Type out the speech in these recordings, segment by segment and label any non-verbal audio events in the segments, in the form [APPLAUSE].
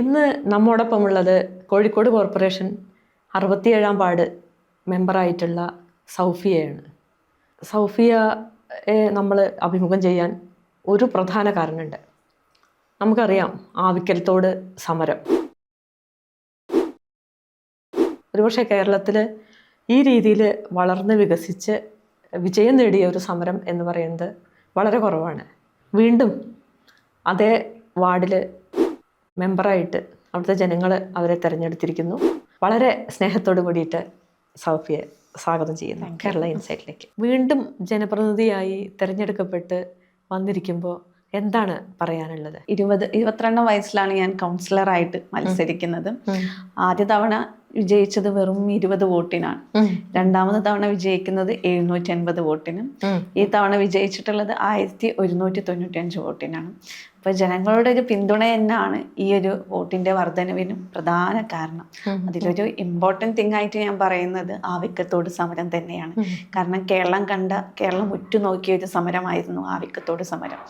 ഇന്ന് നമ്മോടൊപ്പമുള്ളത് കോഴിക്കോട് കോർപ്പറേഷൻ അറുപത്തിയേഴാം വാർഡ് മെമ്പറായിട്ടുള്ള സൗഫിയയാണ്. സൗഫിയയെ നമ്മൾ അഭിമുഖം ചെയ്യാൻ ഒരു പ്രധാന കാരണമുണ്ട്. നമുക്കറിയാം ആവിക്കലത്തോട് സമരം. ഒരുപക്ഷെ കേരളത്തിൽ ഈ രീതിയിൽ വളർന്ന് വികസിച്ച് വിജയം നേടിയ ഒരു സമരം എന്ന് പറയുന്നത് വളരെ കുറവാണ്. വീണ്ടും അതേ വാർഡിൽ മെമ്പറായിട്ട് അവിടുത്തെ ജനങ്ങൾ അവരെ തിരഞ്ഞെടുത്തിരിക്കുന്നു. വളരെ സ്നേഹത്തോട് കൂടിയിട്ട് സൗഫിയെ സ്വാഗതം ചെയ്യുന്നു കേരള ഇൻസൈറ്റിലേക്ക്. വീണ്ടും ജനപ്രതിനിധിയായി തിരഞ്ഞെടുക്കപ്പെട്ട് വന്നിരിക്കുമ്പോൾ എന്താണ് പറയാനുള്ളത്? ഇരുപത് ഇരുപത്തിരണ്ടാം വയസ്സിലാണ് ഞാൻ കൗൺസിലറായിട്ട് മത്സരിക്കുന്നത്. ആദ്യ തവണ വിജയിച്ചത് വെറും ഇരുപത് വോട്ടിനാണ്. രണ്ടാമത് തവണ വിജയിക്കുന്നത് എഴുന്നൂറ്റി അൻപത് വോട്ടിനും. ഈ തവണ വിജയിച്ചിട്ടുള്ളത് ആയിരത്തി ഒരുന്നൂറ്റി തൊണ്ണൂറ്റി അഞ്ച് വോട്ടിനാണ്. അപ്പോൾ ജനങ്ങളുടെ ഒരു പിന്തുണ തന്നെയാണ് ഈ ഒരു വോട്ടിന്റെ വർധനവിനും പ്രധാന കാരണം. അതിലൊരു ഇമ്പോർട്ടന്റ് തിങ് ആയിട്ട് ഞാൻ പറയുന്നത് ആവിക്കത്തോട് സമരം തന്നെയാണ്. കാരണം കേരളം കണ്ട കേരളം ഉറ്റുനോക്കിയ ഒരു സമരമായിരുന്നു ആവിക്കത്തോട് സമരം.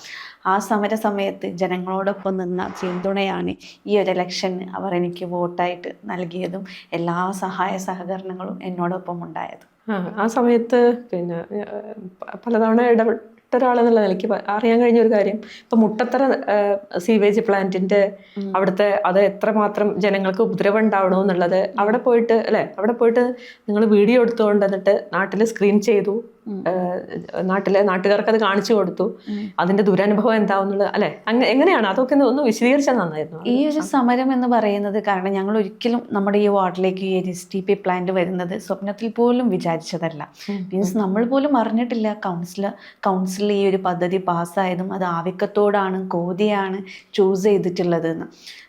ആ സമര സമയത്ത് ജനങ്ങളോടൊപ്പം നിന്ന പിന്തുണയാണ് ഈ ഒരു ഇലക്ഷന് അവർ എനിക്ക് വോട്ടായിട്ട് നൽകിയതും എല്ലാ സഹായ സഹകരണങ്ങളും എന്നോടൊപ്പം ഉണ്ടായത്. ആ, ആ സമയത്ത് പിന്നെ പലതവണ ഇടപെട്ട ഒരാളെന്നുള്ള നിലയ്ക്ക് അറിയാൻ കഴിഞ്ഞ ഒരു കാര്യം. ഇപ്പൊ മുട്ടത്തറ സീവേജ് പ്ലാന്റിന്റെ അവിടുത്തെ അത് എത്രമാത്രം ജനങ്ങൾക്ക് ഉപദ്രവം ഉണ്ടാവണോ എന്നുള്ളത് അവിടെ പോയിട്ട് അല്ലെ? അവിടെ പോയിട്ട് നിങ്ങൾ വീഡിയോ എടുത്തുകൊണ്ട് എന്നിട്ട് നാട്ടിൽ സ്ക്രീൻ ചെയ്തു. നാട്ടിലെ നാട്ടുകാർക്ക് അത് കാണിച്ചു കൊടുത്തു. അതിന്റെ ദുരനുഭവം എന്താവുന്നുള്ളത് അല്ലെ? എങ്ങനെയാണ്? അതൊക്കെ ഒന്ന് വിശദീകരിച്ചാൽ നന്നായിരുന്നു. ഈ ഒരു സമരം എന്ന് പറയുന്നത് കാരണം ഞങ്ങൾ ഒരിക്കലും നമ്മുടെ ഈ വാർഡിലേക്ക് ഈ എസ് ടി പി പ്ലാന്റ് വരുന്നത് സ്വപ്നത്തിൽ പോലും വിചാരിച്ചതല്ല. മീൻസ് നമ്മൾ പോലും അറിഞ്ഞിട്ടില്ല കൗൺസിലർ കൗൺസിൽ ഈ ഒരു പദ്ധതി പാസ്സായതും അത് ആവിക്കത്തോടാണ് കോതിയാണ് ചൂസ് ചെയ്തിട്ടുള്ളത് എന്ന്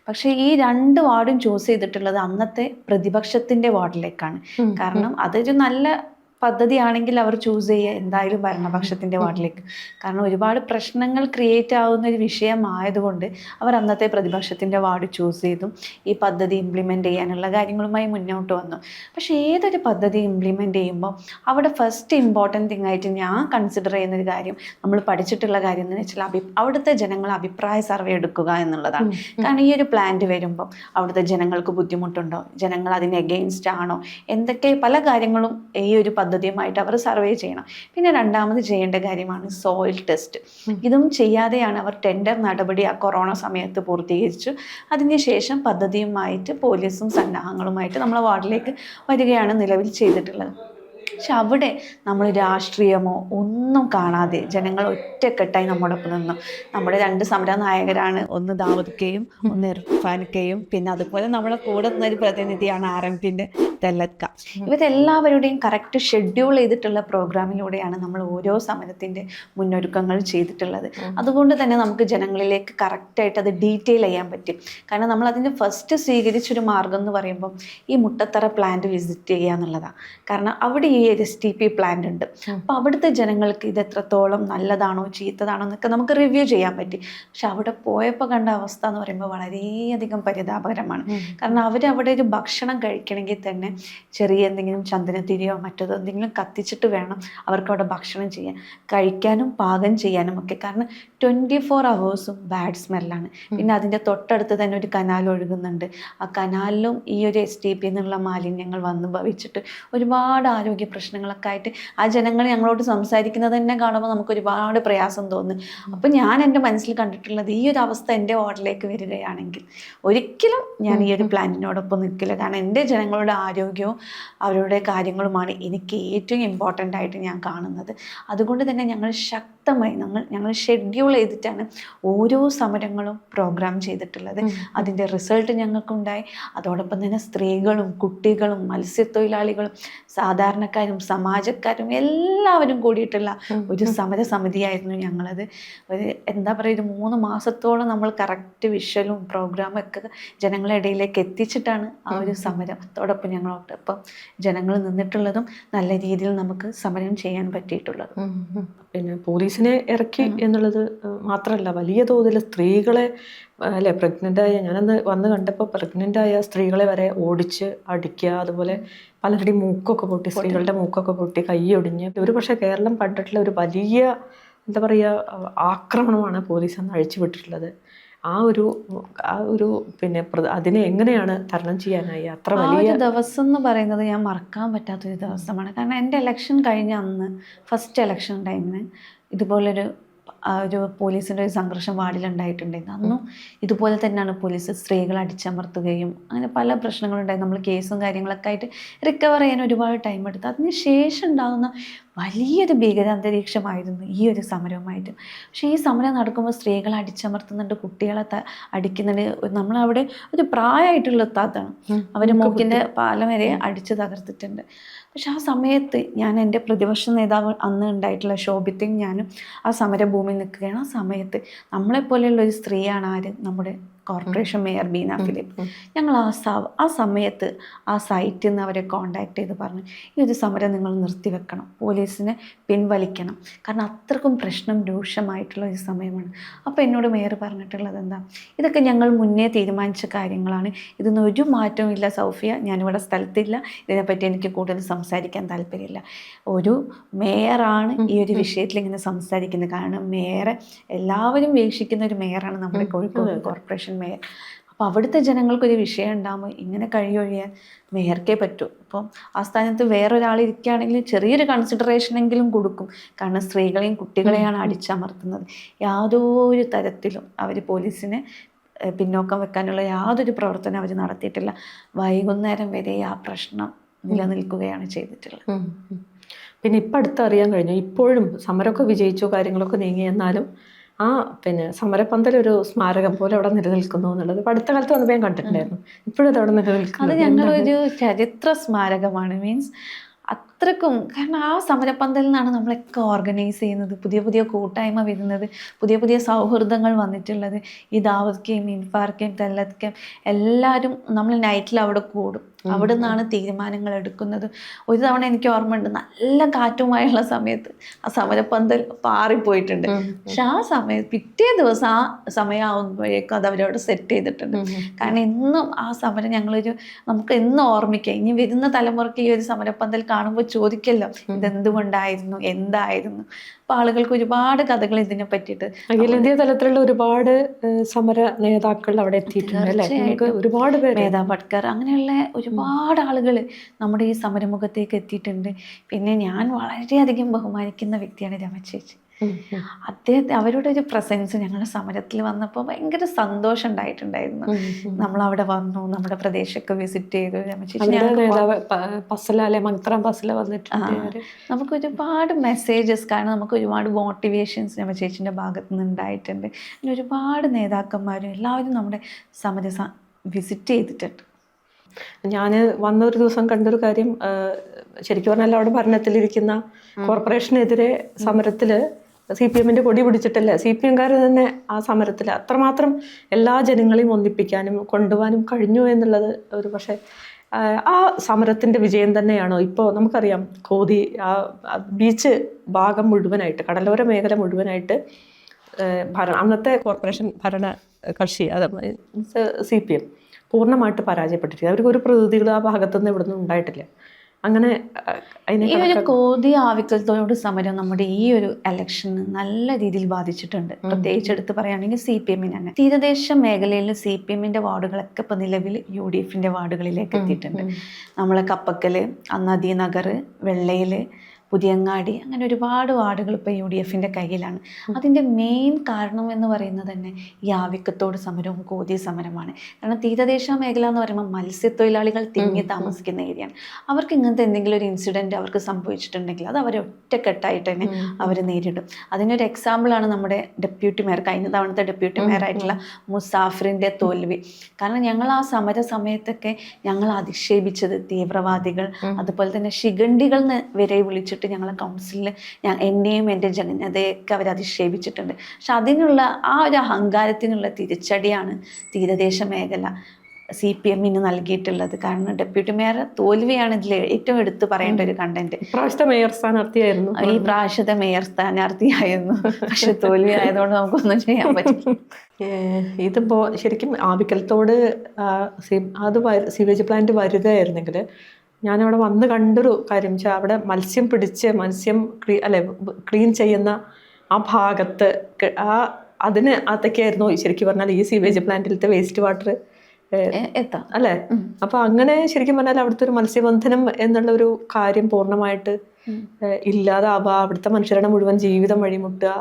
പക്ഷേ ഈ രണ്ട് വാർഡും ചൂസ് ചെയ്തിട്ടുള്ളത് അന്നത്തെ പ്രതിപക്ഷത്തിന്റെ വാർഡിലേക്കാണ്. കാരണം അതൊരു നല്ല പദ്ധതിയാണെങ്കിൽ അവർ ചൂസ് ചെയ്യുക എന്തായാലും ഭരണപക്ഷത്തിന്റെ വാർഡിലേക്ക്. കാരണം ഒരുപാട് പ്രശ്നങ്ങൾ ക്രിയേറ്റ് ആവുന്ന ഒരു വിഷയമായതുകൊണ്ട് അവർ അന്നത്തെ പ്രതിപക്ഷത്തിന്റെ വാർഡ് ചൂസ് ചെയ്തു. ഈ പദ്ധതി ഇംപ്ലിമെന്റ് ചെയ്യാനുള്ള കാര്യങ്ങളുമായി മുന്നോട്ട് വന്നു. പക്ഷേ ഏതൊരു പദ്ധതി ഇംപ്ലിമെന്റ് ചെയ്യുമ്പോൾ അവിടെ ഫസ്റ്റ് ഇമ്പോർട്ടന്റ് തിങ് ആയിട്ട് ഞാൻ കൺസിഡർ ചെയ്യുന്ന ഒരു കാര്യം നമ്മൾ പഠിച്ചിട്ടുള്ള കാര്യം എന്ന് വെച്ചാൽ അഭി അവിടുത്തെ ജനങ്ങൾ അഭിപ്രായ സർവേ എടുക്കുക എന്നുള്ളതാണ്. കാരണം ഈ ഒരു പ്ലാന്റ് വരുമ്പോൾ അവിടുത്തെ ജനങ്ങൾക്ക് ബുദ്ധിമുട്ടുണ്ടോ? ജനങ്ങൾ അതിന് എഗെയിൻസ്റ്റ് ആണോ? എന്തൊക്കെ പല കാര്യങ്ങളും ഈ ഒരു പദ്ധതിയുമായിട്ട് അവർ സർവേ ചെയ്യണം. പിന്നെ രണ്ടാമത് ചെയ്യേണ്ട കാര്യമാണ് സോയിൽ ടെസ്റ്റ്. ഇതും ചെയ്യാതെയാണ് അവർ ടെൻഡർ നടപടി ആ കൊറോണ സമയത്ത് പൂർത്തീകരിച്ചു. അതിനുശേഷം പദ്ധതിയുമായിട്ട് പോലീസും സന്നാഹങ്ങളുമായിട്ട് നമ്മളെ വാർഡിലേക്ക് വരികയാണ് നിലവിൽ ചെയ്തിട്ടുള്ളത്. പക്ഷെ അവിടെ നമ്മൾ രാഷ്ട്രീയമോ ഒന്നും കാണാതെ ജനങ്ങൾ ഒറ്റക്കെട്ടായി നമ്മോടൊപ്പം നിന്നു. നമ്മുടെ രണ്ട് സമര നായകരാണ് ഒന്ന് ദാവൂദ്ക്കയും ഒന്ന് ഇർഫാൻക്കയും. പിന്നെ അതുപോലെ നമ്മളെ കൂടെ നിന്നൊരു പ്രതിനിധിയാണ് ആർ എം പിന്റെ തെല്ലക്ക. ഇവരെല്ലാവരുടെയും കറക്റ്റ് ഷെഡ്യൂൾ ചെയ്തിട്ടുള്ള പ്രോഗ്രാമിലൂടെയാണ് നമ്മൾ ഓരോ സമരത്തിന്റെ മുന്നൊരുക്കങ്ങൾ ചെയ്തിട്ടുള്ളത്. അതുകൊണ്ട് തന്നെ നമുക്ക് ജനങ്ങളിലേക്ക് കറക്റ്റായിട്ട് അത് ഡീറ്റെയിൽ ചെയ്യാൻ പറ്റും. കാരണം നമ്മൾ അതിന്റെ ഫസ്റ്റ് സ്വീകരിച്ചൊരു മാർഗം എന്ന് പറയുമ്പോൾ ഈ മുട്ടത്തറ പ്ലാന്റ് വിസിറ്റ് ചെയ്യുക എന്നുള്ളതാണ് കാരണം അവിടെ ഈ എസ് ടി പി പ്ലാന്റ് ഉണ്ട് അപ്പോൾ അവിടുത്തെ ജനങ്ങൾക്ക് ഇത് എത്രത്തോളം നല്ലതാണോ ചീത്തതാണോ എന്നൊക്കെ നമുക്ക് റിവ്യൂ ചെയ്യാൻ പറ്റി. പക്ഷെ അവിടെ പോയപ്പോൾ കണ്ട അവസ്ഥ എന്ന് പറയുമ്പോൾ വളരെയധികം പരിതാപകരമാണ്. കാരണം അവർ അവിടെ ഒരു ഭക്ഷണം കഴിക്കണമെങ്കിൽ തന്നെ ചെറിയ എന്തെങ്കിലും ചന്ദനത്തിരിയോ മറ്റോ എന്തെങ്കിലും കത്തിച്ചിട്ട് വേണം അവർക്ക് അവിടെ ഭക്ഷണം ചെയ്യാൻ. കഴിക്കാനും പാകം ചെയ്യാനും ഒക്കെ. കാരണം ട്വന്റി ഫോർ അവേഴ്സും ബാഡ് സ്മെല്ലാണ് പിന്നെ അതിന്റെ തൊട്ടടുത്ത് തന്നെ ഒരു കനാൽ ഒഴുകുന്നുണ്ട്. ആ കനാലിലും ഈ ഒരു എസ് ടി പി എന്നുള്ള മാലിന്യങ്ങൾ വന്ന് ഭവിച്ചിട്ട് ഒരുപാട് ആരോഗ്യ പ്രശ്നങ്ങളൊക്കെ ആയിട്ട് ആ ജനങ്ങൾ ഞങ്ങളോട് സംസാരിക്കുന്നത് തന്നെ കാണുമ്പോൾ നമുക്ക് ഒരുപാട് പ്രയാസം തോന്നും. അപ്പം ഞാൻ എന്റെ മനസ്സിൽ കണ്ടിട്ടുള്ളത് ഈ ഒരു അവസ്ഥ എന്റെ വാർഡിലേക്ക് വരികയാണെങ്കിൽ ഒരിക്കലും ഞാൻ ഈ ഒരു പ്ലാനിനോടൊപ്പം നിൽക്കില്ല. കാരണം എന്റെ ജനങ്ങളുടെ ആരോഗ്യവും അവരുടെ കാര്യങ്ങളുമാണ് എനിക്ക് ഏറ്റവും ഇമ്പോർട്ടന്റ് ആയിട്ട് ഞാൻ കാണുന്നത്. അതുകൊണ്ട് തന്നെ ഞങ്ങൾ ശക്തമായി ഞങ്ങൾ ഞങ്ങൾ ഷെഡ്യൂൾ ചെയ്തിട്ടാണ് ഓരോ സമരങ്ങളും പ്രോഗ്രാം ചെയ്തിട്ടുള്ളത്. അതിന്റെ റിസൾട്ട് ഞങ്ങൾക്കുണ്ടായി. അതോടൊപ്പം തന്നെ സ്ത്രീകളും കുട്ടികളും മത്സ്യത്തൊഴിലാളികളും സാധാരണക്കാരും സമാജക്കാരും എല്ലാവരും കൂടിയിട്ടുള്ള ഒരു സമര സമിതിയായിരുന്നു ഞങ്ങളത്. ഒരു എന്താ പറയുക ഒരു മൂന്ന് മാസത്തോളം നമ്മൾ കറക്റ്റ് വിഷ്വലും പ്രോഗ്രാമും ഒക്കെ ജനങ്ങളുടെ ഇടയിലേക്ക് എത്തിച്ചിട്ടാണ് ആ ഒരു സമരത്തോടൊപ്പം ഞങ്ങളോടൊപ്പം ജനങ്ങൾ നിന്നിട്ടുള്ളതും നല്ല രീതിയിൽ നമുക്ക് സമരം ചെയ്യാൻ പറ്റിയിട്ടുള്ളതും. പിന്നെ ഉം. പോലീസിനെ ഇറക്കി എന്നുള്ളത് മാത്രമല്ല വലിയ തോതിൽ സ്ത്രീകളെ അല്ലെ പ്രഗ്നന്റ് ആയ ഞാനന്ന് വന്ന് കണ്ടപ്പോൾ പ്രഗ്നന്റ് ആയ സ്ത്രീകളെ വരെ ഓടിച്ച് അടിക്കുക അതുപോലെ പലരുടെയും മൂക്കൊക്കെ പൊട്ടി സ്ത്രീകളുടെ മൂക്കൊക്കെ പൊട്ടി കൈയൊടിഞ്ഞ് ഒരു പക്ഷേ കേരളം കണ്ടിട്ടുള്ള ഒരു വലിയ എന്താ പറയുക ആക്രമണമാണ് പോലീസ് അന്ന് അഴിച്ചു വിട്ടിട്ടുള്ളത് ആ ഒരു ആ ഒരു പിന്നെ അതിനെ എങ്ങനെയാണ് തരണം ചെയ്യാനായി? അത്ര വലിയ ദിവസം എന്ന് പറയുന്നത് ഞാൻ മറക്കാൻ പറ്റാത്തൊരു ദിവസമാണ്. കാരണം എന്റെ ഇലക്ഷൻ കഴിഞ്ഞ അന്ന് ഫസ്റ്റ് ഇലക്ഷൻ ടൈമിന് ഇതുപോലൊരു ഒരു പോലീസിന്റെ ഒരു സംഘർഷം വാർഡിലുണ്ടായിട്ടുണ്ടായിരുന്നു അന്നും ഇതുപോലെ തന്നെയാണ് പോലീസ് സ്ത്രീകളെ അടിച്ചമർത്തുകയും അങ്ങനെ പല പ്രശ്നങ്ങളുണ്ടായി. നമ്മൾ കേസും കാര്യങ്ങളൊക്കെ ആയിട്ട് റിക്കവർ ചെയ്യാൻ ഒരുപാട് ടൈം എടുത്തു. അതിന് ശേഷം ഉണ്ടാകുന്ന വലിയൊരു ഭീകരാന്തരീക്ഷമായിരുന്നു ഈ ഒരു സമരവുമായിട്ട്. പക്ഷേ ഈ സമരം നടക്കുമ്പോൾ സ്ത്രീകളെ അടിച്ചമർത്തുന്നുണ്ട് കുട്ടികളെ ത അടിക്കുന്നുണ്ട്. നമ്മളവിടെ ഒരു പ്രായമായിട്ടുള്ള താത്താണ് അവർ മൂക്കിന്റെ പാലം വരെ അടിച്ച് തകർത്തിട്ടുണ്ട്. പക്ഷെ ആ സമയത്ത് ഞാൻ എന്റെ പ്രതിപക്ഷ നേതാവ് അന്ന് ഉണ്ടായിട്ടുള്ള ശോഭിത്തയും ഞാനും ആ സമരഭൂമിയിൽ നിൽക്കുകയാണ്. ആ സമയത്ത് നമ്മളെപ്പോലെയുള്ള ഒരു സ്ത്രീയാണ് ആര്? നമ്മുടെ കോർപ്പറേഷൻ മേയർ ബീന ഫിലിപ്പ്. ഞങ്ങൾ ആ ആ സമയത്ത് ആ സൈറ്റിൽ നിന്ന് അവരെ കോണ്ടാക്ട് ചെയ്ത് പറഞ്ഞു ഈ ഒരു സമരം നിങ്ങൾ നിർത്തിവെക്കണം പോലീസിനെ പിൻവലിക്കണം. കാരണം അത്രക്കും പ്രശ്നം രൂക്ഷമായിട്ടുള്ള ഒരു സമയമാണ്. അപ്പോൾ എന്നോട് മേയർ പറഞ്ഞിട്ടുള്ളത് എന്താ ഇതൊക്കെ ഞങ്ങൾ മുന്നേ തീരുമാനിച്ച കാര്യങ്ങളാണ്. ഇതിന് ഒരു മാറ്റവും ഇല്ല സൗഫിയ. ഞാനിവിടെ സ്ഥലത്തില്ല. ഇതിനെപ്പറ്റി എനിക്ക് കൂടുതൽ സംസാരിക്കാൻ താല്പര്യമില്ല. ഒരു മേയറാണ് ഈ ഒരു വിഷയത്തിൽ ഇങ്ങനെ സംസാരിക്കുന്നത്. കാരണം മേയറെ എല്ലാവരും വീക്ഷിക്കുന്ന ഒരു മേയറാണ് നമ്മുടെ കോഴിക്കോട് കോർപ്പറേഷൻ മേയർ അപ്പോൾ അവിടുത്തെ ജനങ്ങൾക്കൊരു വിഷയം ഉണ്ടാകുമ്പോൾ ഇങ്ങനെ കഴിയൊഴിയാൻ മേയർക്കേ പറ്റൂ. അപ്പം ആ സ്ഥാനത്ത് വേറൊരാൾ ഇരിക്കുകയാണെങ്കിൽ ചെറിയൊരു കൺസിഡറേഷനെങ്കിലും കൊടുക്കും. കാരണം സ്ത്രീകളെയും കുട്ടികളെയാണ് അടിച്ചമർത്തുന്നത്. യാതൊരു തരത്തിലും അവർ പോലീസിനെ പിന്നോക്കം വെക്കാനുള്ള യാതൊരു പ്രവർത്തനം അവർ നടത്തിയിട്ടില്ല. വൈകുന്നേരം വരെ ആ പ്രശ്നം നിലനിൽക്കുകയാണ് ചെയ്തിട്ടുള്ളത്. പിന്നെ ഇപ്പം അടുത്ത് അറിയാൻ കഴിഞ്ഞു. ഇപ്പോഴും സമരമൊക്കെ വിജയിച്ചോ കാര്യങ്ങളൊക്കെ നീങ്ങി എന്നാലും ആ പിന്നെ സമരപ്പന്തൽ ഒരു സ്മാരകം പോലെ അവിടെ നിലനിൽക്കുന്നു എന്നുള്ളത് ഇപ്പം അടുത്ത കാലത്ത് വന്നപ്പോൾ ഞാൻ കണ്ടിട്ടുണ്ടായിരുന്നു. ഇപ്പോഴും അത് അവിടെ നിലനിൽക്കുന്നു. അത് ഞങ്ങളൊരു ചരിത്ര സ്മാരകമാണ്. മീൻസ് അത്രക്കും. കാരണം ആ സമരപ്പന്തലിൽ നിന്നാണ് നമ്മളൊക്കെ ഓർഗനൈസ് ചെയ്യുന്നത്. പുതിയ പുതിയ കൂട്ടായ്മ വരുന്നത്. പുതിയ പുതിയ സൗഹൃദങ്ങൾ വന്നിട്ടുള്ളത്. ഈ ദാവത്കേം ഇൻഫാർക്കേം തെല്ലത്കേം എല്ലാവരും നമ്മൾ നൈറ്റിൽ അവിടെ കൂടും. അവിടെ നിന്നാണ് തീരുമാനങ്ങൾ എടുക്കുന്നത്. ഒരു തവണ എനിക്ക് ഓർമ്മയുണ്ട്. നല്ല കാറ്റുമായുള്ള സമയത്ത് ആ സമരപ്പന്തൽ പാറിപ്പോയിട്ടുണ്ട്. പക്ഷെ ആ സമയത്ത് പിറ്റേ ദിവസം ആ സമയമാകുമ്പോഴേക്കും അത് അവരവിടെ സെറ്റ് ചെയ്തിട്ടുണ്ട്. കാരണം എന്നും ആ സമരം ഞങ്ങളൊരു നമുക്ക് എന്നും ഓർമ്മിക്കാം. ഇനി വരുന്ന തലമുറയ്ക്ക് ഈ ഒരു സമരപ്പന്തൽ കാണുമ്പോൾ ചോദിക്കല്ലോ. ഇതെന്തുകൊണ്ടായിരുന്നു? എന്തായിരുന്നു? അപ്പൊ ആളുകൾക്ക് ഒരുപാട് കഥകൾ ഇതിനെ പറ്റിയിട്ട് അഖിലേന്ത്യാ തലത്തിലുള്ള ഒരുപാട് സമര നേതാക്കൾ അവിടെ എത്തിയിട്ടുണ്ട് ഒരുപാട് പേര്. മേധാ ഭട്കർ അങ്ങനെയുള്ള ഒരുപാട് ആളുകൾ നമ്മുടെ ഈ സമരമുഖത്തേക്ക് എത്തിയിട്ടുണ്ട്. പിന്നെ ഞാൻ വളരെയധികം ബഹുമാനിക്കുന്ന വ്യക്തിയാണ് രമചേച്ചി [LAUGHS] അദ്ദേഹത്തെ അവരുടെ ഒരു പ്രസൻസ് ഞങ്ങളുടെ സമരത്തിൽ വന്നപ്പോൾ ഭയങ്കര സന്തോഷം ഉണ്ടായിട്ടുണ്ടായിരുന്നു. നമ്മൾ അവിടെ വന്നു നമ്മുടെ പ്രദേശമൊക്കെ വിസിറ്റ് ചെയ്തു. നമുക്ക് ഒരുപാട് മെസ്സേജസ് കാരണം നമുക്ക് ഒരുപാട് മോട്ടിവേഷൻസ് നമ്മൾ ചേച്ചിന്റെ ഭാഗത്ത് നിന്ന് ഉണ്ടായിട്ടുണ്ട്. പിന്നെ ഒരുപാട് നേതാക്കന്മാരും എല്ലാവരും നമ്മുടെ സമര വിസിറ്റ് ചെയ്തിട്ടുണ്ട്. ഞാൻ വന്ന ഒരു ദിവസം കണ്ടൊരു കാര്യം ശരിക്കും പറഞ്ഞാൽ അവിടെ ഭരണത്തിലിരിക്കുന്ന കോർപ്പറേഷനെതിരെ സമരത്തിൽ സി പി എമ്മിന്റെ കൊടി പിടിച്ചിട്ടല്ല? സി പി എംകാർ തന്നെ ആ സമരത്തിൽ അത്രമാത്രം എല്ലാ ജനങ്ങളെയും ഒന്നിപ്പിക്കാനും കൊണ്ടുപോകാനും കഴിഞ്ഞു എന്നുള്ളത് ഒരു പക്ഷേ ആ, സമരത്തിന്റെ വിജയം തന്നെയാണോ? ഇപ്പോൾ നമുക്കറിയാം കോതി ആ ബീച്ച് ഭാഗം മുഴുവനായിട്ട് കടലോര മേഖല മുഴുവനായിട്ട് ഭരണ അന്നത്തെ കോർപ്പറേഷൻ ഭരണ കക്ഷി അത് സി പി എം പൂർണമായിട്ട് പരാജയപ്പെട്ടിട്ടില്ല അവർക്ക് ഒരു ആ ഭാഗത്തുനിന്ന് ഇവിടെ നിന്നും ഉണ്ടായിട്ടില്ല. അങ്ങനെ ഈ ഒരു കോതി ആവിക്കലത്തോട് സമരം നമ്മുടെ ഈ ഒരു ഇലക്ഷന് നല്ല രീതിയിൽ ബാധിച്ചിട്ടുണ്ട്. പ്രത്യേകിച്ച് എടുത്ത് പറയുകയാണെങ്കിൽ സി പി എമ്മിന് തന്നെ തീരദേശ മേഖലയിൽ സി പി എമ്മിന്റെ വാർഡുകളൊക്കെ ഇപ്പൊ നിലവിൽ യു ഡി എഫിന്റെ വാർഡുകളിലേക്ക് എത്തിയിട്ടുണ്ട്. നമ്മളെ കപ്പക്കൽ നദീനഗർ വെള്ളയിൽ പുതിയങ്ങാടി അങ്ങനെ ഒരുപാട് വാർഡുകൾ ഇപ്പോൾ യു ഡി എഫിന്റെ കയ്യിലാണ് അതിന്റെ മെയിൻ കാരണം എന്ന് പറയുന്നത് തന്നെ ഈ ആവിക്കത്തോട് സമരവും കോതി സമരമാണ്. കാരണം തീരദേശ മേഖല എന്ന് പറയുമ്പോൾ മത്സ്യത്തൊഴിലാളികൾ തിങ്ങി താമസിക്കുന്ന ഏരിയയാണ് അവർക്ക് ഇങ്ങനത്തെ എന്തെങ്കിലും ഒരു ഇൻസിഡന്റ് അവർക്ക് സംഭവിച്ചിട്ടുണ്ടെങ്കിൽ അത് അവരെ ഒറ്റക്കെട്ടായിട്ട് തന്നെ അവർ നേരിടും. അതിനൊരു എക്സാമ്പിളാണ് നമ്മുടെ ഡെപ്യൂട്ടി മേയർ കഴിഞ്ഞ തവണത്തെ ഡെപ്യൂട്ടി മേയർ ആയിട്ടുള്ള മുസാഫറിന്റെ തോൽവി. കാരണം ഞങ്ങൾ ആ സമര സമയത്തൊക്കെ ഞങ്ങൾ അധിക്ഷേപിച്ചത് തീവ്രവാദികൾ അതുപോലെ തന്നെ ശിഖണ്ഡികൾ വരെ വിളിച്ചിട്ട് ഞങ്ങളെ കൗൺസിലിൽ ഞാൻ എന്നെയും എന്റെ ജനതയൊക്കെ അവർ അധിക്ഷേപിച്ചിട്ടുണ്ട്. പക്ഷെ അതിനുള്ള ആ ഒരു അഹങ്കാരത്തിനുള്ള തിരിച്ചടിയാണ് തീരദേശ മേഖല സി പി എമ്മിന് നൽകിയിട്ടുള്ളത്. കാരണം ഡെപ്യൂട്ടി മേയർ തോൽവിയാണ് ഇതിൽ ഏറ്റവും എടുത്തു പറയേണ്ട ഒരു കണ്ടന്റ് ഇപ്രാവശ്യത്തെ മേയർ സ്ഥാനാർത്ഥിയായിരുന്നു. ഈ പ്രാവശ്യത്തെ മേയർ സ്ഥാനാർത്ഥിയായിരുന്നു. പക്ഷെ തോൽവി ആയതുകൊണ്ട് നമുക്കൊന്നും ചെയ്യാൻ പറ്റില്ല. ഇതിപ്പോ ശരിക്കും ആവിക്കലത്തോട് അത് സീവേജ് പ്ലാന്റ് വരികയായിരുന്നെങ്കിൽ ഞാനവിടെ വന്ന് കണ്ടൊരു കാര്യം വെച്ചാൽ അവിടെ മത്സ്യം പിടിച്ച് മത്സ്യം ക്ലീ അല്ലെ ക്ലീൻ ചെയ്യുന്ന ആ ഭാഗത്ത് ആ അതിന് അതൊക്കെയായിരുന്നു ശരിക്കും പറഞ്ഞാൽ ഈ സീവേജ് പ്ലാന്റിലത്തെ വേസ്റ്റ് വാട്ടർ എത്താം. അല്ലേ? അപ്പൊ അങ്ങനെ ശരിക്കും പറഞ്ഞാൽ അവിടുത്തെ ഒരു മത്സ്യബന്ധനം എന്നുള്ള ഒരു കാര്യം പൂർണമായിട്ട് ഇല്ലാതാവുക അവിടുത്തെ മനുഷ്യരുടെ മുഴുവൻ ജീവിതം വഴിമുട്ടുക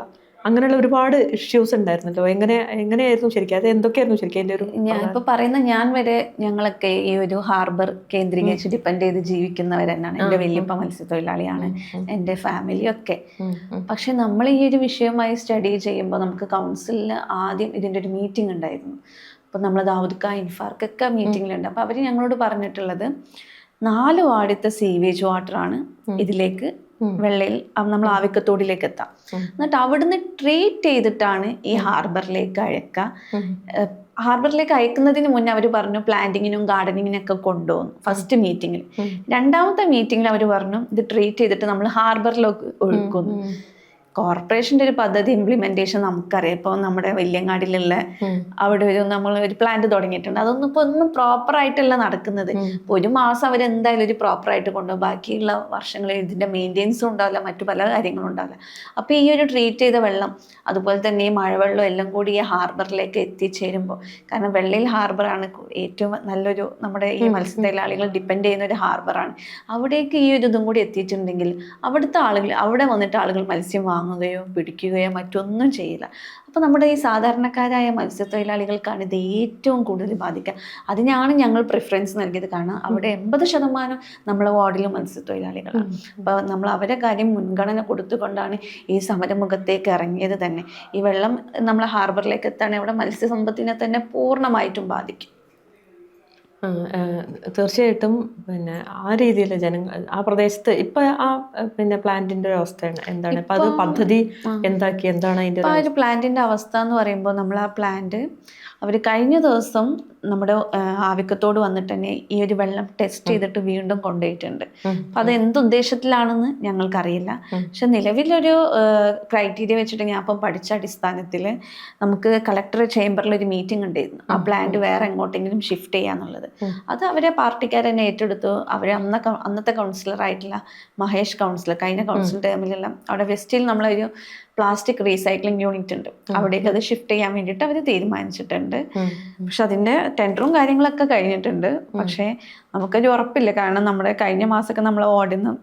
അങ്ങനെയുള്ള ഒരുപാട് ഇഷ്യൂസ് ഉണ്ടായിരുന്നല്ലോ. എങ്ങനെ എങ്ങനെയായിരുന്നു ശരിക്കും? അത് എന്തൊക്കെയായിരുന്നു ശരിക്കും എന്റെ ഒരു ഞാൻ ഇപ്പൊ പറയുന്ന ഞാൻ വരെ ഞങ്ങളൊക്കെ ഈ ഒരു ഹാർബർ കേന്ദ്രീകരിച്ച് ഡിപ്പെൻഡ് ചെയ്ത് ജീവിക്കുന്നവർ തന്നെയാണ് എന്റെ വലിയപ്പ മത്സ്യത്തൊഴിലാളിയാണ്. എന്റെ ഫാമിലി ഒക്കെ. ഉം, ഉം. പക്ഷെ നമ്മൾ ഈ ഒരു വിഷയമായി സ്റ്റഡി ചെയ്യുമ്പോൾ നമുക്ക് കൗൺസിലിൽ ആദ്യം ഇതിന്റെ ഒരു മീറ്റിംഗ് ഉണ്ടായിരുന്നു. അപ്പോൾ നമ്മൾ ദാവൂദ്ക്ക ഇൻഫാർക്കൊക്കെ മീറ്റിങ്ങിലുണ്ട് അപ്പോൾ അവർ ഞങ്ങളോട് പറഞ്ഞിട്ടുള്ളത് നാല് വാർഡിത്തെ സീവേജ് വാട്ടറാണ് ഇതിലേക്ക് വെള്ളയിൽ നമ്മൾ ആവിക്കത്തോടിലേക്ക് എത്താം എന്നിട്ട് അവിടുന്ന് ട്രീറ്റ് ചെയ്തിട്ടാണ് ഈ ഹാർബറിലേക്ക് അയക്കുക ഹാർബറിലേക്ക് അയക്കുന്നതിന് മുന്നേ അവർ പറഞ്ഞു പ്ലാന്റിങ്ങിനും ഗാർഡനിങ്ങിനൊക്കെ കൊണ്ടുപോകുന്നു ഫസ്റ്റ് മീറ്റിങ്ങിൽ. രണ്ടാമത്തെ മീറ്റിങ്ങിൽ അവർ പറഞ്ഞു ഇത് ട്രീറ്റ് ചെയ്തിട്ട് നമ്മൾ ഹാർബറിലേക്ക് ഒഴുക്കുന്നു. കോർപ്പറേഷന്റെ ഒരു പദ്ധതി ഇംപ്ലിമെന്റേഷൻ നമുക്കറിയാം. ഇപ്പോൾ നമ്മുടെ വല്യങ്ങാടിലുള്ള അവിടെ ഒരു നമ്മൾ ഒരു പ്ലാന്റ് തുടങ്ങിയിട്ടുണ്ട്. അതൊന്നും ഇപ്പോൾ ഒന്നും പ്രോപ്പർ ആയിട്ടല്ല നടക്കുന്നത്. ഇപ്പോൾ ഒരു മാസം അവരെന്തായാലും ഒരു പ്രോപ്പർ ആയിട്ട് കൊണ്ടുപോകും ബാക്കിയുള്ള വർഷങ്ങളിൽ ഇതിന്റെ മെയിന്റെനൻസും ഉണ്ടാവില്ല. മറ്റു പല കാര്യങ്ങളും ഉണ്ടാവില്ല. അപ്പോൾ ഈ ഒരു ട്രീറ്റ് ചെയ്ത വെള്ളം അതുപോലെ തന്നെ ഈ മഴവെള്ളം എല്ലാം കൂടി ഈ ഹാർബറിലേക്ക് എത്തിച്ചേരുമ്പോൾ കാരണം വെള്ളയിൽ ഹാർബറാണ് ഏറ്റവും നല്ലൊരു നമ്മുടെ ഈ മത്സ്യത്തൊഴിലാളികൾ ഡിപ്പെൻഡ് ചെയ്യുന്ന ഒരു ഹാർബറാണ് അവിടേക്ക് ഈ ഒരു ഇതും കൂടി എത്തിയിട്ടുണ്ടെങ്കിൽ അവിടുത്തെ ആളുകൾ അവിടെ വന്നിട്ട് ആളുകൾ മത്സ്യം വാങ്ങുകയോ പിടിക്കുകയോ മറ്റൊന്നും ചെയ്യില്ല. അപ്പോൾ നമ്മുടെ ഈ സാധാരണക്കാരായ മത്സ്യത്തൊഴിലാളികൾക്കാണ് ഇത് ഏറ്റവും കൂടുതൽ ബാധിക്കുക. അതിനാണ് ഞങ്ങൾ പ്രിഫറൻസ് നൽകിയത്. കാരണം അവിടെ എൺപത് ശതമാനം നമ്മളെ വാർഡിൽ മത്സ്യത്തൊഴിലാളികളാണ്. അപ്പോൾ നമ്മൾ അവരെ കാര്യം മുൻഗണന കൊടുത്തുകൊണ്ടാണ് ഈ സമരമുഖത്തേക്ക് ഇറങ്ങിയത് തന്നെ. ഈ വെള്ളം നമ്മളെ ഹാർബറിലേക്ക് എത്താണ് അവിടെ മത്സ്യസമ്പത്തിനെ തന്നെ പൂർണമായിട്ടും ബാധിക്കും. തീർച്ചയായിട്ടും പിന്നെ ആ രീതിയിൽ ജനങ്ങൾ ആ പ്രദേശത്ത് ഇപ്പൊ ആ പിന്നെ പ്ലാന്റിന്റെ ഒരു അവസ്ഥ എന്താണ്? ഇപ്പൊ അത് പദ്ധതി എന്താക്കി? എന്താണ് അതിന്റെ പ്ലാന്റിന്റെ ആ ഒരു പ്ലാന്റിന്റെ അവസ്ഥ? എന്ന് പറയുമ്പോൾ നമ്മൾ ആ പ്ലാന്റ് അവർ കഴിഞ്ഞ ദിവസം നമ്മുടെ ആവിക്കത്തോട് വന്നിട്ട് തന്നെ ഈ ഒരു വെള്ളം ടെസ്റ്റ് ചെയ്തിട്ട് വീണ്ടും കൊണ്ടുപോയിട്ടുണ്ട്. അപ്പം അത് എന്ത് ഉദ്ദേശത്തിലാണെന്ന് ഞങ്ങൾക്കറിയില്ല. പക്ഷെ നിലവിലൊരു ക്രൈറ്റീരിയ വെച്ചിട്ട് ഞാൻ അപ്പം പഠിച്ച അടിസ്ഥാനത്തിൽ നമുക്ക് കളക്ടർ ചേംബറിൽ ഒരു മീറ്റിംഗ് ഉണ്ടായിരുന്നു. ആ പ്ലാന്റ് വേറെ എങ്ങോട്ടെങ്കിലും ഷിഫ്റ്റ് ചെയ്യാന്നുള്ളത്. അത് അവരെ പാർട്ടിക്കാർ തന്നെ ഏറ്റെടുത്തു. അവർ അന്ന അന്നത്തെ കൗൺസിലർ ആയിട്ടുള്ള മഹേഷ് കൗൺസിലർ കഴിഞ്ഞ കൗൺസിൽ ടേമിലെല്ലാം അവിടെ വെസ്റ്റിൽ നമ്മളൊരു പ്ലാസ്റ്റിക് റീസൈക്ലിംഗ് യൂണിറ്റ് ഉണ്ട്. അവിടേക്ക് അത് ഷിഫ്റ്റ് ചെയ്യാൻ വേണ്ടിയിട്ട് അവർ തീരുമാനിച്ചിട്ടുണ്ട്. പക്ഷെ അതിന്റെ ടെൻഡറും കാര്യങ്ങളൊക്കെ കഴിഞ്ഞിട്ടുണ്ട്. പക്ഷേ നമുക്കൊരു ഉറപ്പില്ല. കാരണം നമ്മുടെ കഴിഞ്ഞ മാസമൊക്കെ നമ്മൾ ഓടുന്ന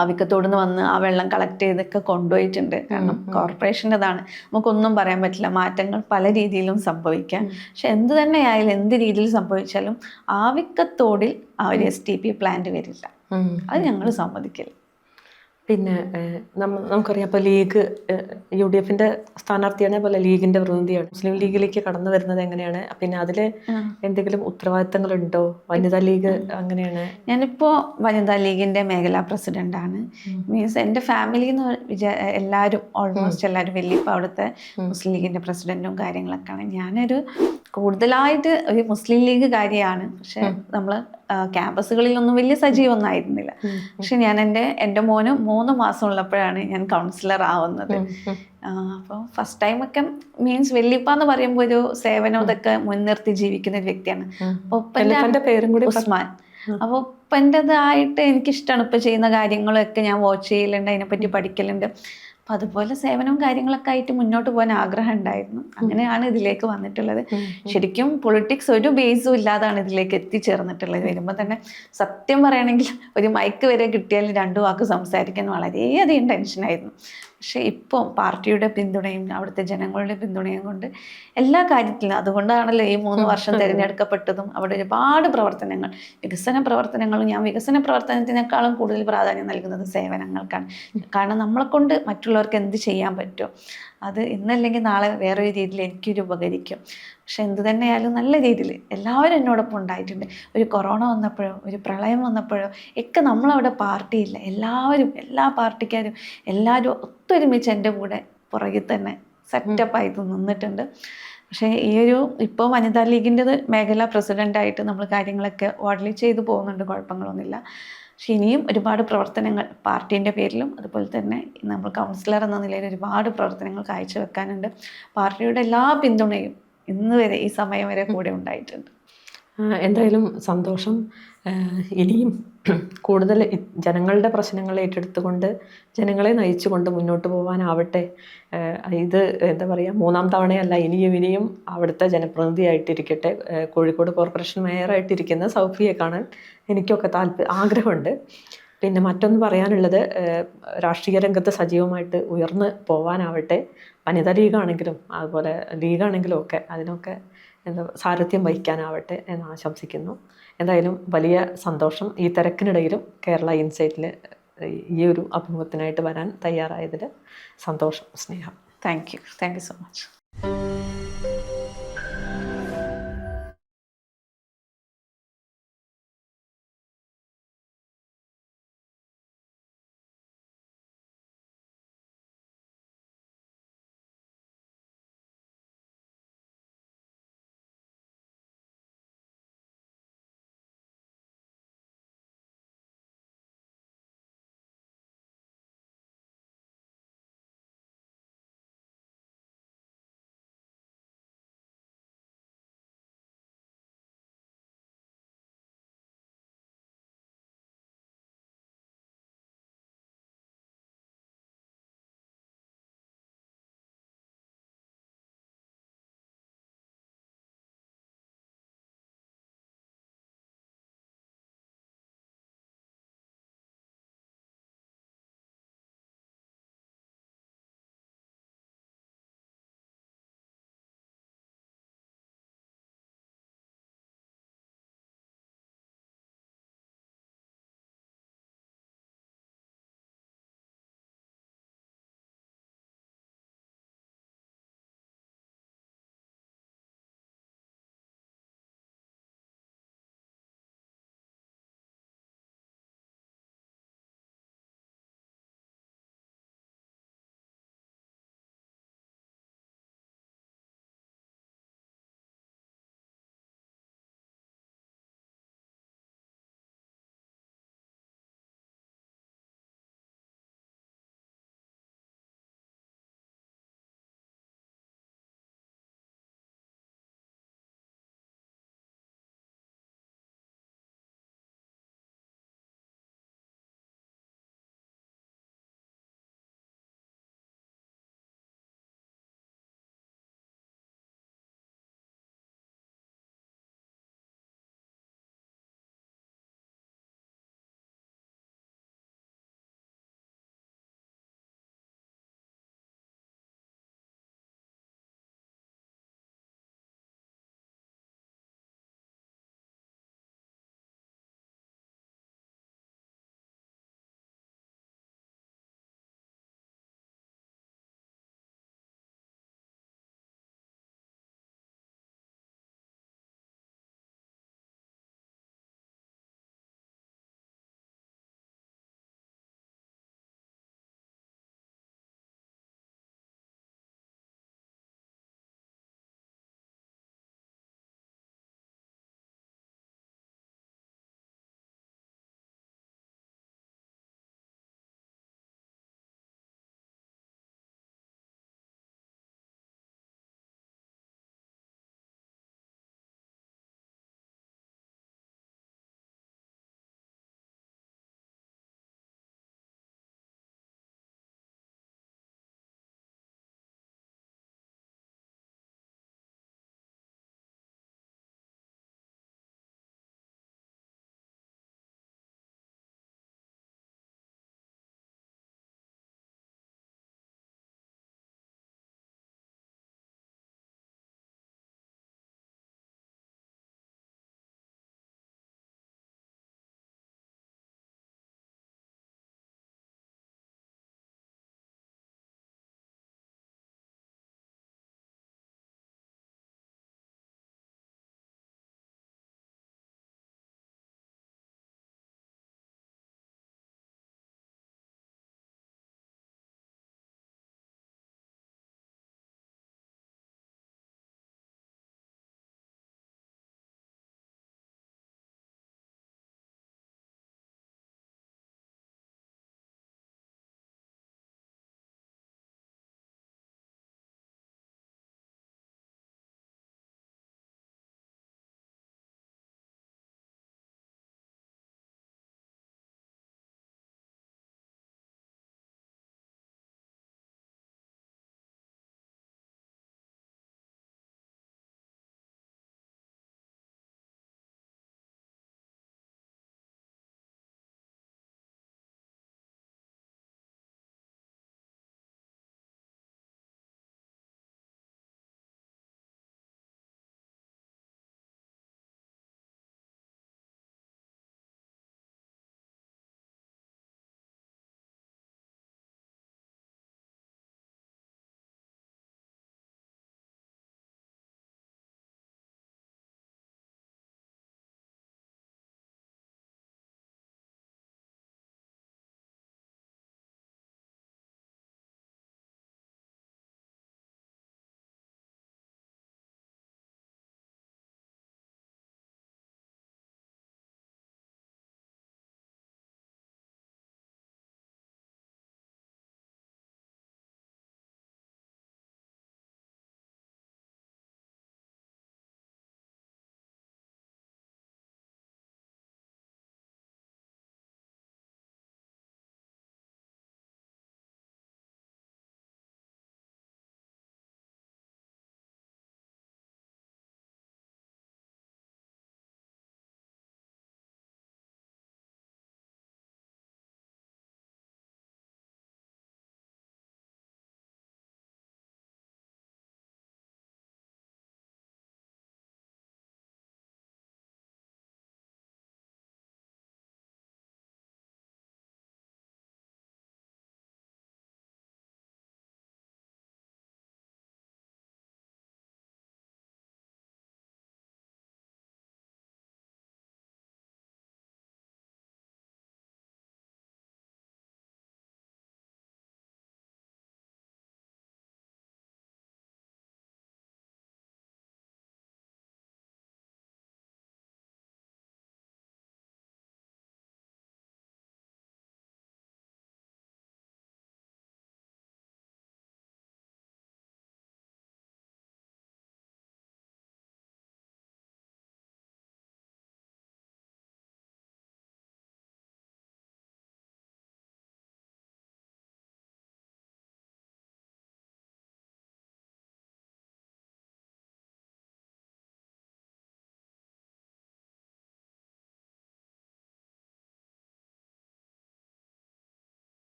ആവിക്കത്തോടുന്ന് വന്ന് ആ വെള്ളം കളക്ട് ചെയ്തൊക്കെ കൊണ്ടുപോയിട്ടുണ്ട്. കാരണം കോർപ്പറേഷന്റെതാണ് നമുക്കൊന്നും പറയാൻ പറ്റില്ല. മാറ്റങ്ങൾ പല രീതിയിലും സംഭവിക്കാം. പക്ഷെ എന്ത് തന്നെ ആയാലും എന്ത് രീതിയിൽ സംഭവിച്ചാലും ആവിക്കത്തോടിൽ ആ ഒരു എസ് ടി പി പ്ലാന്റ് വരില്ല. അത് ഞങ്ങൾ സമ്മതിക്കില്ല. പിന്നെ നമുക്കറിയാം ഇപ്പൊ ലീഗ് യു ഡി എഫിന്റെ സ്ഥാനാർത്ഥിയാണ് പോലെ ലീഗിന്റെ പ്രതിനിധിയാണ്. മുസ്ലിം ലീഗിലേക്ക് കടന്നു വരുന്നത് എങ്ങനെയാണ്? പിന്നെ അതിൽ എന്തെങ്കിലും ഉത്തരവാദിത്തങ്ങൾ ഉണ്ടോ വനിതാ ലീഗ് അങ്ങനെയാണ്? ഞാനിപ്പോൾ വനിതാ ലീഗിന്റെ മേഖലാ പ്രസിഡന്റാണ് മീൻസ് എന്റെ ഫാമിലി എന്ന് വിചാ എല്ലാവരും ഓൾമോസ്റ്റ് എല്ലാവരും വലിയപ്പോൾ അവിടുത്തെ മുസ്ലിം ലീഗിന്റെ പ്രസിഡന്റും കാര്യങ്ങളൊക്കെയാണ്. ഞാനൊരു കൂടുതലായിട്ട് ഒരു മുസ്ലിം ലീഗ് കാര്യമാണ് പക്ഷെ നമ്മൾ ക്യാമ്പസുകളിലൊന്നും വലിയ സജീവമൊന്നും ആയിരുന്നില്ല പക്ഷെ ഞാൻ എന്റെ എന്റെ മോന് മൂന്ന് മാസം ഉള്ളപ്പോഴാണ് ഞാൻ കൗൺസിലർ ആവുന്നത്. അപ്പോൾ ഫസ്റ്റ് ടൈമൊക്കെ മീൻസ് വെല്ലിപ്പ എന്ന് പറയുമ്പോൾ ഒരു സേവനം ഇതൊക്കെ മുൻനിർത്തി ജീവിക്കുന്ന ഒരു വ്യക്തിയാണ്. ഉപ്പന്റെ പേരും കൂടി ഉസ്മാൻ. അപ്പോൾ ഉപ്പന്റെതായിട്ട് എനിക്കിഷ്ടമാണ് ഇപ്പം ചെയ്യുന്ന കാര്യങ്ങളൊക്കെ ഞാൻ വാച്ച് ചെയ്യലുണ്ട് അതിനെപ്പറ്റി പഠിക്കലുണ്ട്. അപ്പം അതുപോലെ സേവനവും കാര്യങ്ങളൊക്കെ ആയിട്ട് മുന്നോട്ട് പോകാൻ ആഗ്രഹം ഉണ്ടായിരുന്നു. അങ്ങനെയാണ് ഇതിലേക്ക് വന്നിട്ടുള്ളത്. ശരിക്കും പൊളിറ്റിക്സ് ഒരു ബേസും ഇല്ലാതാണ് ഇതിലേക്ക് എത്തിച്ചേർന്നിട്ടുള്ളത്. വരുമ്പോൾ തന്നെ സത്യം പറയുകയാണെങ്കിൽ ഒരു മൈക്ക് വരെ കിട്ടിയാൽ രണ്ടു വാക്ക് സംസാരിക്കാൻ വളരെയധികം ടെൻഷനായിരുന്നു പക്ഷേ ഇപ്പോൾ പാർട്ടിയുടെ പിന്തുണയും അവിടുത്തെ ജനങ്ങളുടെ പിന്തുണയും കൊണ്ട് എല്ലാ കാര്യത്തിലും അതുകൊണ്ടാണല്ലോ ഈ മൂന്ന് വർഷം തിരഞ്ഞെടുക്കപ്പെട്ടതും അവിടെ ഒരുപാട് പ്രവർത്തനങ്ങൾ വികസന പ്രവർത്തനങ്ങളും ഞാൻ വികസന പ്രവർത്തനത്തിനേക്കാളും കൂടുതൽ പ്രാധാന്യം നൽകുന്നത് സേവനങ്ങൾക്കാണ്. കാരണം നമ്മളെ കൊണ്ട് മറ്റുള്ളവർക്ക് എന്ത് ചെയ്യാൻ പറ്റുമോ അത് ഇന്നല്ലെങ്കിൽ നാളെ വേറൊരു രീതിയിൽ എനിക്കൊരു ഉപകരിക്കും. പക്ഷെ എന്ത് തന്നെയായാലും നല്ല രീതിയിൽ എല്ലാവരും എന്നോടൊപ്പം ഉണ്ടായിട്ടുണ്ട്. ഒരു കൊറോണ വന്നപ്പോഴോ ഒരു പ്രളയം വന്നപ്പോഴോ ഒക്കെ നമ്മളവിടെ പാർട്ടിയില്ല. എല്ലാവരും എല്ലാ പാർട്ടിക്കാരും എല്ലാവരും ഒത്തൊരുമിച്ച് എന്റെ കൂടെ പുറകിൽ തന്നെ സെറ്റപ്പായി നിന്നിട്ടുണ്ട്. പക്ഷേ ഈ ഒരു ഇപ്പോൾ വനിതാ ലീഗിന്റെ മേഖല പ്രസിഡന്റായിട്ട് നമ്മൾ കാര്യങ്ങളൊക്കെ ഓർഡർലി ചെയ്തു പോകുന്നുണ്ട് കുഴപ്പങ്ങളൊന്നുമില്ല. പക്ഷെ ഇനിയും ഒരുപാട് പ്രവർത്തനങ്ങൾ പാർട്ടീന്റെ പേരിലും അതുപോലെ തന്നെ നമ്മൾ കൗൺസിലർ എന്ന നിലയിൽ ഒരുപാട് പ്രവർത്തനങ്ങൾ കാഴ്ചവെക്കാനുണ്ട്. പാർട്ടിയുടെ എല്ലാ പിന്തുണയും ഇന്ന് വരെ ഈ സമയം വരെ കൂടെ ഉണ്ടായിട്ടുണ്ട്. എന്തായാലും സന്തോഷം. ഇനിയും കൂടുതൽ ജനങ്ങളുടെ പ്രശ്നങ്ങൾ ഏറ്റെടുത്തുകൊണ്ട് ജനങ്ങളെ നയിച്ചുകൊണ്ട് മുന്നോട്ട് പോകാനാവട്ടെ ഇത് എന്താ പറയുക മൂന്നാം തവണയല്ല ഇനിയും ഇനിയും അവിടുത്തെ ജനപ്രതിനിധിയായിട്ടിരിക്കട്ടെ. കോഴിക്കോട് കോർപ്പറേഷൻ മേയറായിട്ടിരിക്കുന്ന സൗഫിയെ കാണാൻ എനിക്കൊക്കെ താല്പര്യം ആഗ്രഹമുണ്ട്. പിന്നെ മറ്റൊന്ന് പറയാനുള്ളത് രാഷ്ട്രീയ രംഗത്ത് സജീവമായിട്ട് ഉയർന്ന് പോവാനാവട്ടെ. വനിതാ ലീഗാണെങ്കിലും അതുപോലെ ലീഗാണെങ്കിലും ഒക്കെ അതിനൊക്കെ എന്താ സാരഥ്യം വഹിക്കാനാവട്ടെ എന്ന് ആശംസിക്കുന്നു. എന്തായാലും വലിയ സന്തോഷം ഈ തിരക്കിനിടയിലും കേരള ഇൻസൈറ്റിൽ ഈ ഒരു അഭിമുഖത്തിനായിട്ട് വരാൻ തയ്യാറായതിൽ സന്തോഷം സ്നേഹം. Thank you thank you so much